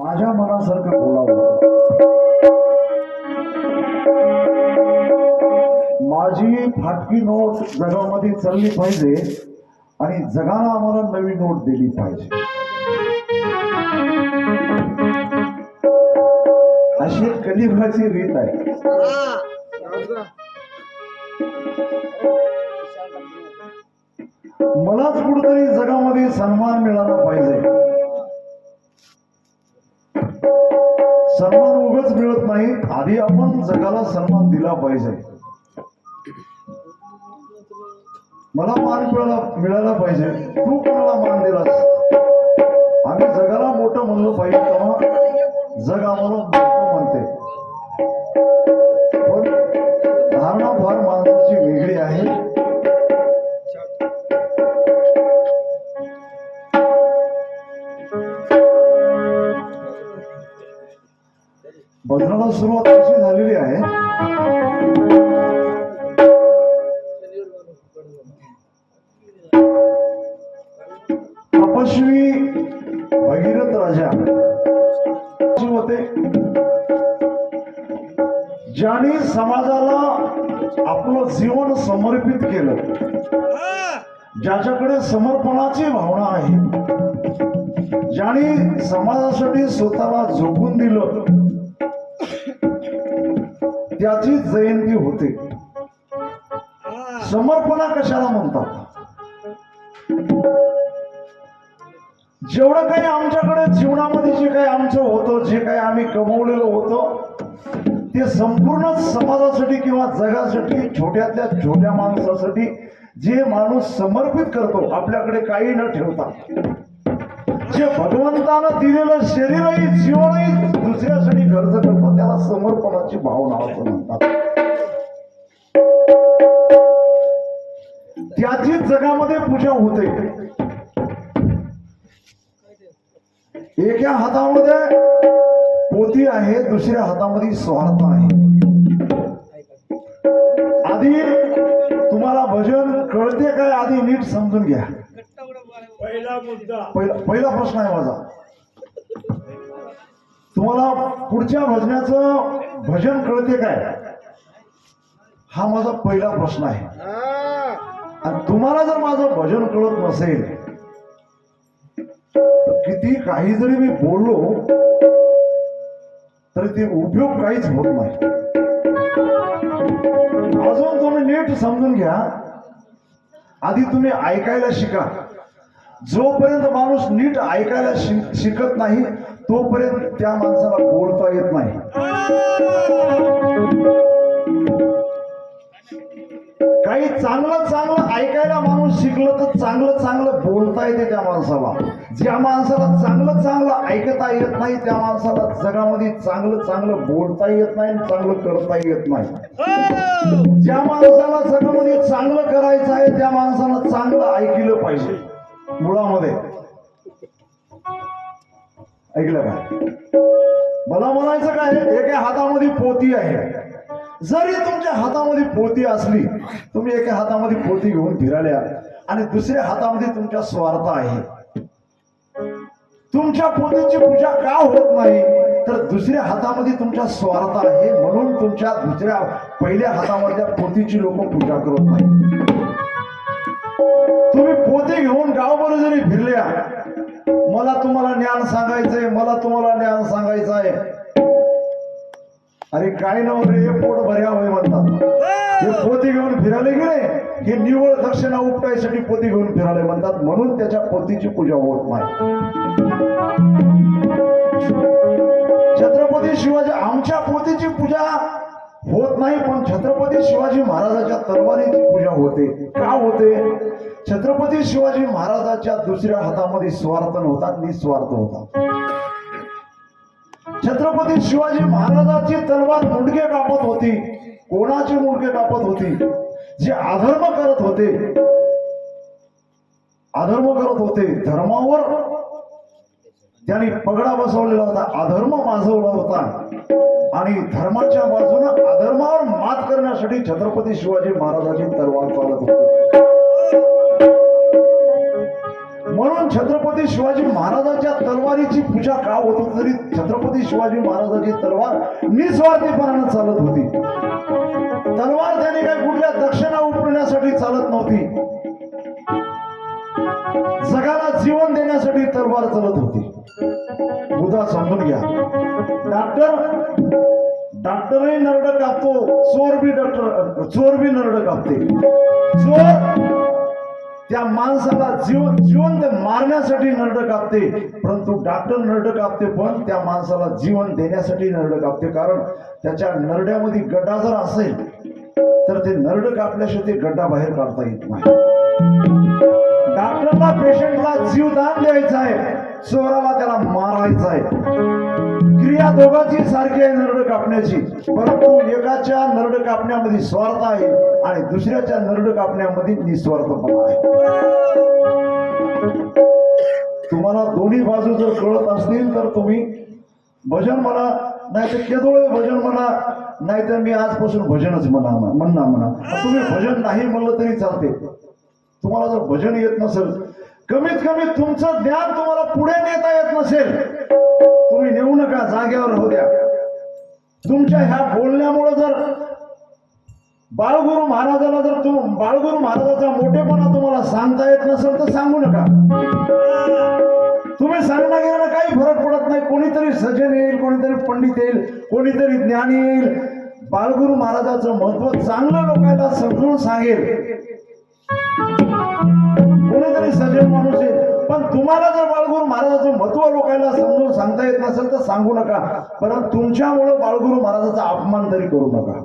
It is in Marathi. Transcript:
माझ्या मनासारखं बोलावं माझी फाटकी नोट जगामध्ये चालली पाहिजे आणि जगाला आम्हाला नवी नोट दिली पाहिजे. अशी एक रीत आहे. मलाच कुठतरी जगामध्ये सन्मान मिळाला पाहिजे. सन्मान उगाच मिळत नाही आधी आपण जगाला सन्मान दिला पाहिजे. मला मान मिळाला मिळाला पाहिजे. तू कोणाला मान दिलास? आम्ही जगाला मोठं म्हणलो पाहिजे तेव्हा जग आम्हाला मोठं म्हणते. पण धारणा फार माणसाची वेगळी आहे. भजनाला सुरुवात कशी झालेली आहे? तपस्वी भगीरथ राजा. होते. ज्याने समाजाला आपलं जीवन समर्पित केलं. ज्याच्याकडे समर्पणाची भावना आहे. ज्याने समाजासाठी स्वतःला झोकून दिलं. त्याची जयंती होते. समर्पणा कशाला म्हणतात? जेवढं काही आमच्याकडे जीवनामध्ये जे काही आमचं होतं जे काही आम्ही कमवलेलं होतं ते संपूर्ण समाजासाठी किंवा जगासाठी छोट्यातल्या छोट्या माणसासाठी जे माणूस समर्पित करतो आपल्याकडे काही न ठेवता. जे भगवंतानं दिलेलं शरीरही जीवनही दुसऱ्यासाठी खर्च करतो त्याला समर्पणाची भावना असं म्हणतात. त्याची जगामध्ये पूजा होते. एका हातामध्ये पोती आहे दुसऱ्या हातामध्ये स्वार्थ आहे. आधी तुम्हाला भजन कळते काय? आधी नीट समजून घ्या. पहिला पहिला प्रश्न आहे माझा. तुम्हाला पुढच्या भजनाचं भजन कळते काय? हा माझा पहिला प्रश्न आहे. आणि तुम्हाला जर माझं भजन कळत नसेल तर किती काही जरी मी बोललो तरी ते उपयोग काहीच होत नाही. अजून तुम्ही नीट समजून घ्या. आधी तुम्ही ऐकायला शिका. जोपर्यंत माणूस नीट ऐकायला शिकत नाही तोपर्यंत त्या माणसाला बोलता येत नाही. काही चांगलं चांगलं ऐकायला माणूस शिकलं तर चांगलं चांगलं बोलता येते त्या माणसाला. ज्या माणसाला चांगलं चांगलं ऐकता येत नाही त्या माणसाला जगामध्ये चांगलं चांगलं बोलता येत नाही चांगलं करता येत नाही. ज्या माणसाला जगामध्ये चांगलं करायचं आहे त्या माणसाला चांगलं ऐकलं पाहिजे. मुळामध्ये. ऐकलं का? मला म्हणायचं काय एका हातामध्ये पोती आहे. जरी तुमच्या हातामध्ये पोती असली तुम्ही एका हातामध्ये पोती घेऊन फिराल्या आणि दुसऱ्या हातामध्ये तुमच्या स्वार्थ आहे. तुमच्या पोतीची पूजा का होत नाही? तर दुसऱ्या हातामध्ये तुमच्या स्वार्थ आहे म्हणून तुमच्या दुसऱ्या पहिल्या हातामधल्या पोतीची लोक पूजा करत नाही तुम्ही पोते घेऊन गावभर जरी फिरल्या मला तुम्हाला ज्ञान सांगायचंय मला तुम्हाला ज्ञान सांगायचं आहे अरे काय नाव रे हे पोट भर्या होय म्हणतात. हे पोती घेऊन फिरायला गेले हे निवळ दक्षिणा उपटायसाठी पोती घेऊन फिरायला म्हणतात. म्हणून त्याच्या पोतीची पूजा होत नाही. छत्रपती शिवाजी आमच्या पोतीची पूजा होत नाही पण छत्रपती शिवाजी महाराजाच्या तलवारीची पूजा होते. का होते? छत्रपती शिवाजी महाराजाच्या दुसऱ्या हातामध्ये स्वार्थ नव्हता निस्वार्थ होता. छत्रपती शिवाजी महाराजाची तलवार मुंडके कापत होती. कोणाचे मुंडके कापत होती? जे अधर्म करत होते. अधर्म करत होते. धर्मावर त्यांनी पगडा बसवलेला होता अधर्म माजवला होता. आणि धर्माच्या बाजूने अधर्मावर मात करण्यासाठी छत्रपती शिवाजी महाराजांची तलवार चालत होती. म्हणून छत्रपती शिवाजी महाराजांच्या तलवारीची पूजा का होत तरी छत्रपती शिवाजी महाराजांची तलवार निस्वार्थीपणानं चालत होती. तलवार त्याने काही कुठल्या दक्षिणा उपटण्यासाठी चालत नव्हती. करण्यासाठी तलवार चालत होती. उदा समजून घ्या. डॉक्टर डॉक्टरही नरड कापतो चोर बी डॉक्टर चोर बी नरड कापते. चोर त्या माणसाला जीव जिवंत मारण्यासाठी नरड कापते परंतु डॉक्टर नरड कापते पण त्या माणसाला जीवन देण्यासाठी नरड कापते. कारण त्याच्या नरड्यामध्ये गड्डा जर असेल तर ते नरड कापल्याशिवाय ते गड्डा बाहेर काढता येत नाही. डॉक्टरला पेशंटला जीवदान द्यायचं आहे चोराला त्याला मारायचं आहे क्रिया दोघांची सारखी आहे नरड कापण्याची परंतु एकाच्या नरड कापण्यामध्ये स्वार्थ आहे आणि दुसऱ्याच्या नरड कापण्यामध्ये निस्वार्थपणा आहे. तुम्हाला दोन्ही बाजू जर कळत असतील तर तुम्ही भजन म्हणा नाही तर केदोळे भजन म्हणा नाहीतर मी आजपासून भजनच म्हणा म्हणणार म्हणा. तुम्ही भजन नाही म्हणलं तरी चालते. तुम्हाला जर भजन येत नसेल कमीत कमी तुमचं ज्ञान तुम्हाला पुढे नेता येत नसेल तुम्ही नेऊ नका जागेवर राहू द्या. तुमच्या ह्या बोलण्यामुळे जर बाळगुरु महाराजाला जर तुम बाळगुरु महाराजाचा मोठेपणा तुम्हाला सांगता येत नसेल तर सांगू नका. तुम्ही सांगण्या गेल्यानं काही फरक पडत नाही. कोणीतरी सजन येईल कोणीतरी पंडित येईल कोणीतरी ज्ञानी येईल. बाळगुरु महाराजाचं महत्त्व चांगलं लोकांना समजून सांगेल. पण तुम्हाला जर बाळगुरु महाराजाचं महत्त्व लोकांना समजून सांगता येत नसेल तर सांगू नका. परंतु तुमच्यामुळं बाळगुरु महाराजाचा अपमान तरी करू नका.